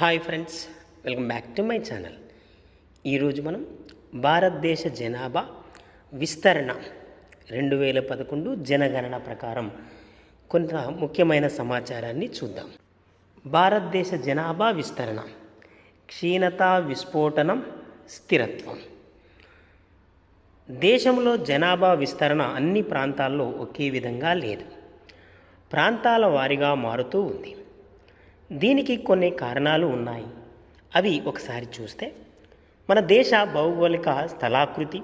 Hi friends welcome back to my channel ఈరోజు మనం భారతదేశ జనాభా విస్తరణ రెండు వేల పదకొండు జనగణన ప్రకారం కొంత ముఖ్యమైన సమాచారాన్ని చూద్దాం. భారతదేశ జనాభా విస్తరణ క్షీణత విస్ఫోటనం స్థిరత్వం. దేశంలో జనాభా విస్తరణ అన్ని ప్రాంతాల్లో ఒకే విధంగా లేదు. ప్రాంతాల వారీగా మారుతూ ఉంది. దీనికి కొన్ని కారణాలు ఉన్నాయి. అవి ఒకసారి చూస్తే మన దేశ భౌగోళిక స్థలాకృతి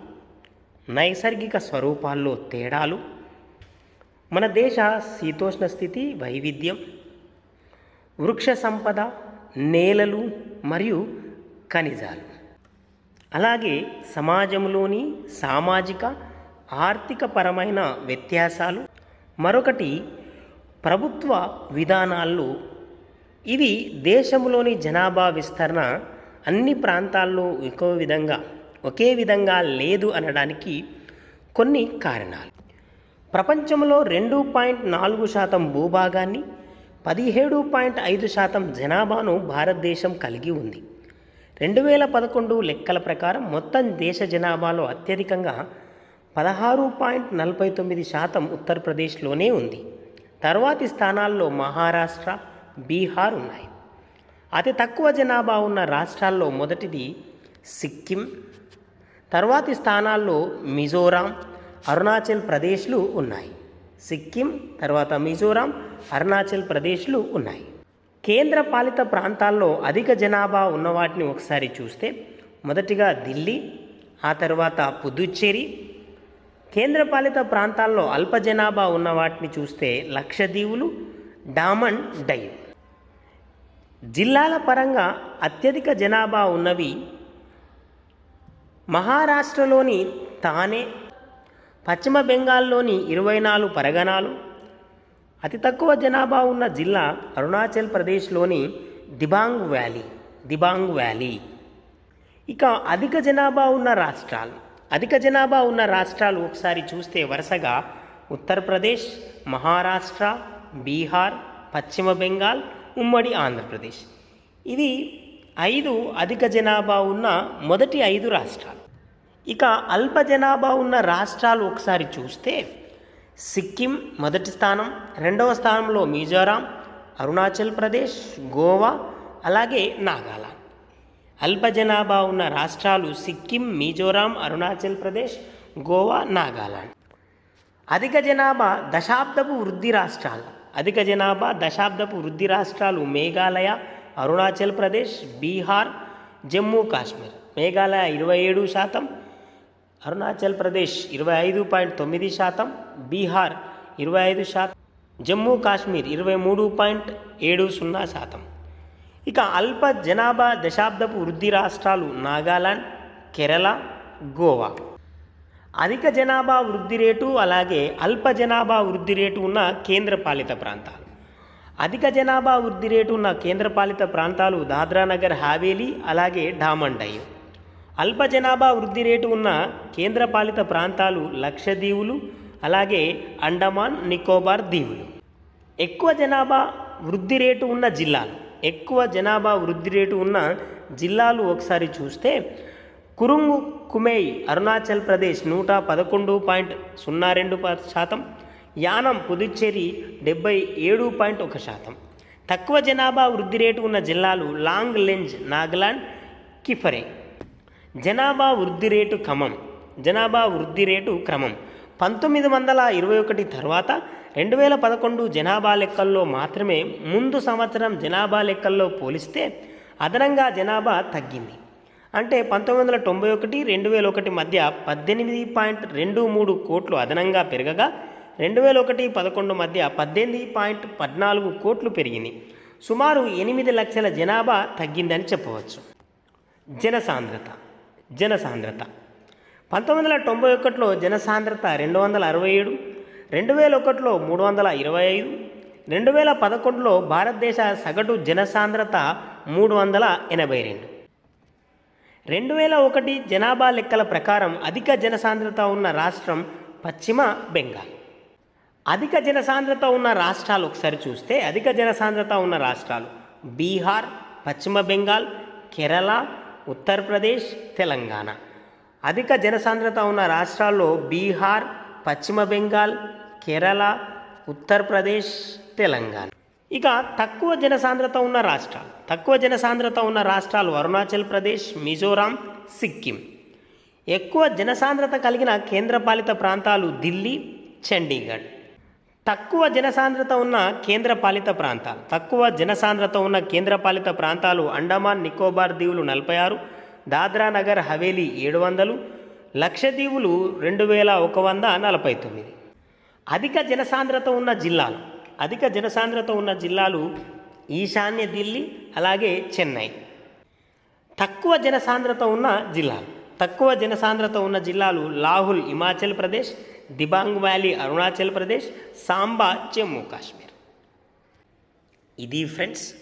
నైసర్గిక స్వరూపాల్లో తేడాలు మన దేశ శీతోష్ణ స్థితి వైవిధ్యం వృక్ష సంపద నేలలు మరియు ఖనిజాలు. అలాగే సమాజంలోని సామాజిక ఆర్థిక పరమైన వ్యత్యాసాలు మరొకటి ప్రభుత్వ విధానాల్లో ఇవి దేశంలోని జనాభా విస్తరణ అన్ని ప్రాంతాల్లో ఒకే విధంగా ఒకే విధంగా లేదు అనడానికి కొన్ని కారణాలు. ప్రపంచంలో రెండు పాయింట్ నాలుగు శాతం భూభాగాన్ని పదిహేడు పాయింట్ ఐదు శాతం జనాభాను భారతదేశం కలిగి ఉంది. రెండు వేల పదకొండు లెక్కల ప్రకారం మొత్తం దేశ జనాభాలో అత్యధికంగా పదహారు పాయింట్ నలభై తొమ్మిది శాతం ఉత్తరప్రదేశ్లోనే ఉంది. తర్వాతి స్థానాల్లో మహారాష్ట్ర బీహార్ ఉన్నాయి. అతి తక్కువ జనాభా ఉన్న రాష్ట్రాల్లో మొదటిది సిక్కిం తర్వాతి స్థానాల్లో మిజోరాం అరుణాచల్ ప్రదేశ్లు ఉన్నాయి. సిక్కిం తర్వాత మిజోరాం అరుణాచల్ ప్రదేశ్లు ఉన్నాయి. కేంద్ర పాలిత ప్రాంతాల్లో అధిక జనాభా ఉన్న వాటిని ఒకసారి చూస్తే మొదటిగా ఢిల్లీ ఆ తర్వాత పుదుచ్చేరి. కేంద్రపాలిత ప్రాంతాల్లో అల్ప జనాభా ఉన్న వాటిని చూస్తే లక్షదీవులు డామన్ డైవ్. జిల్లాల పరంగా అత్యధిక జనాభా ఉన్నవి మహారాష్ట్రలోని తానే పశ్చిమ బెంగాల్లోని ఇరవై నాలుగు పరగణాలు అతి తక్కువ జనాభా ఉన్న జిల్లా అరుణాచల్ ప్రదేశ్లోని దిబాంగ్ వ్యాలీ దిబాంగ్ వ్యాలీ. ఇక అధిక జనాభా ఉన్న రాష్ట్రాలు అధిక జనాభా ఉన్న రాష్ట్రాలు ఒకసారి చూస్తే వరుసగా ఉత్తరప్రదేశ్ మహారాష్ట్ర బీహార్ పశ్చిమ బెంగాల్ ఉమ్మడి ఆంధ్రప్రదేశ్. ఇవి ఐదు అధిక జనాభా ఉన్న మొదటి ఐదు రాష్ట్రాలు. ఇక అల్ప జనాభా ఉన్న రాష్ట్రాలు ఒకసారి చూస్తే సిక్కిం మొదటి స్థానం రెండవ స్థానంలో మిజోరాం అరుణాచల్ ప్రదేశ్ గోవా అలాగే నాగాలాండ్. అల్ప జనాభా ఉన్న రాష్ట్రాలు సిక్కిం మిజోరాం అరుణాచల్ ప్రదేశ్ గోవా నాగాలాండ్. అధిక జనాభా దశాబ్దపు వృద్ధి రాష్ట్రాలు. అధిక జనాభా దశాబ్దపు వృద్ధి రాష్ట్రాలు మేఘాలయ అరుణాచల్ ప్రదేశ్ బీహార్ జమ్మూ కాశ్మీర్. మేఘాలయ ఇరవై ఏడు శాతం అరుణాచల్ ప్రదేశ్ ఇరవై ఐదు పాయింట్ తొమ్మిది శాతం బీహార్ ఇరవై ఐదు శాతం జమ్మూ కాశ్మీర్ ఇరవై మూడు పాయింట్ ఏడు సున్నా శాతం. ఇక అల్ప జనాభా దశాబ్దపు వృద్ధి రాష్ట్రాలు నాగాలాండ్ కేరళ గోవా. అధిక జనాభా వృద్ధి రేటు అలాగే అల్ప జనాభా వృద్ధి రేటు ఉన్న కేంద్రపాలిత ప్రాంతాలు. అధిక జనాభా వృద్ధి రేటు ఉన్న కేంద్రపాలిత ప్రాంతాలు దాద్రానగర్ హావేలీ అలాగే డామండయ్య అల్ప జనాభా వృద్ధి రేటు ఉన్న కేంద్రపాలిత ప్రాంతాలు లక్షదీవులు అలాగే అండమాన్ నికోబార్ దీవులు ఎక్కువ జనాభా వృద్ధి రేటు ఉన్న జిల్లాలు. ఎక్కువ జనాభా వృద్ధి రేటు ఉన్న జిల్లాలు ఒకసారి చూస్తే కురుంగు కుమేయ్ అరుణాచల్ ప్రదేశ్ నూట పదకొండు పాయింట్ సున్నా రెండు శాతం యానం పుదుచ్చేరి డెబ్బై ఏడు పాయింట్ ఒక శాతం. తక్కువ జనాభా వృద్ధి రేటు ఉన్న జిల్లాలు లాంగ్ లెంజ్ నాగాలాండ్ కిఫరే. జనాభా వృద్ధి రేటు క్రమం జనాభా వృద్ధి రేటు క్రమం. పంతొమ్మిది వందల ఇరవై ఒకటి తర్వాత రెండు వేల పదకొండు జనాభా లెక్కల్లో మాత్రమే ముందు సంవత్సరం జనాభా లెక్కల్లో పోలిస్తే అదనంగా జనాభా తగ్గింది. అంటే పంతొమ్మిది వందల తొంభై ఒకటి రెండు వేల ఒకటి మధ్య పద్దెనిమిది పాయింట్ రెండు మూడు కోట్లు అదనంగా పెరగగా రెండు వేల ఒకటి పదకొండు మధ్య పద్దెనిమిది పాయింట్ పద్నాలుగు కోట్లు పెరిగింది. సుమారు ఎనిమిది లక్షల జనాభా తగ్గిందని చెప్పవచ్చు. జనసాంద్రత జనసాంద్రత. పంతొమ్మిది వందల తొంభై ఒకటిలో జనసాంద్రత రెండు వందల అరవై ఏడు రెండు వేల ఒకటిలో మూడు వందల ఇరవై ఐదు రెండు వేల పదకొండులో భారతదేశ సగటు జనసాంద్రత మూడు వందల ఎనభై రెండు. రెండు వేల ఒకటి జనాభా లెక్కల ప్రకారం అధిక జనసాంద్రత ఉన్న రాష్ట్రం పశ్చిమ బెంగాల్. అధిక జనసాంద్రత ఉన్న రాష్ట్రాలు ఒకసారి చూస్తే అధిక జనసాంద్రత ఉన్న రాష్ట్రాలు బీహార్ పశ్చిమ బెంగాల్ కేరళ ఉత్తరప్రదేశ్ తెలంగాణ. అధిక జనసాంద్రత ఉన్న రాష్ట్రాల్లో బీహార్ పశ్చిమ బెంగాల్ కేరళ ఉత్తరప్రదేశ్ తెలంగాణ. ఇక తక్కువ జనసాంద్రత ఉన్న రాష్ట్రాలు తక్కువ జనసాంద్రత ఉన్న రాష్ట్రాలు అరుణాచల్ ప్రదేశ్ మిజోరాం సిక్కిం. ఎక్కువ జనసాంద్రత కలిగిన కేంద్రపాలిత ప్రాంతాలు ఢిల్లీ చండీగఢ్. తక్కువ జనసాంద్రత ఉన్న కేంద్రపాలిత ప్రాంతాలు తక్కువ జనసాంద్రత ఉన్న కేంద్రపాలిత ప్రాంతాలు అండమాన్ నికోబార్ దీవులు నలభై ఆరు దాద్రా నగర్ హవేలీ ఏడు వందలు లక్షదీవులు రెండు వేల ఒక వంద నలభై తొమ్మిది. అధిక జనసాంద్రత ఉన్న జిల్లాలు అధిక జనసాంద్రత ఉన్న జిల్లాలు ఈశాన్య ఢిల్లీ అలాగే చెన్నై. తక్కువ జనసాంద్రత ఉన్న జిల్లాలు. తక్కువ జనసాంద్రత ఉన్న జిల్లాలు లాహుల్ హిమాచల్ ప్రదేశ్ దిబాంగ్ వ్యాలీ అరుణాచల్ ప్రదేశ్ సాంబా జమ్మూ కాశ్మీర్. ఇది ఫ్రెండ్స్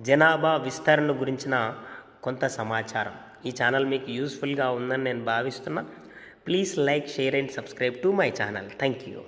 జనాభా విస్తరణ గురించిన కొంత సమాచారం. ఈ ఛానల్ మీకు యూస్ఫుల్గా ఉందని నేను భావిస్తున్నా. Please like share and subscribe to my channel. Thank you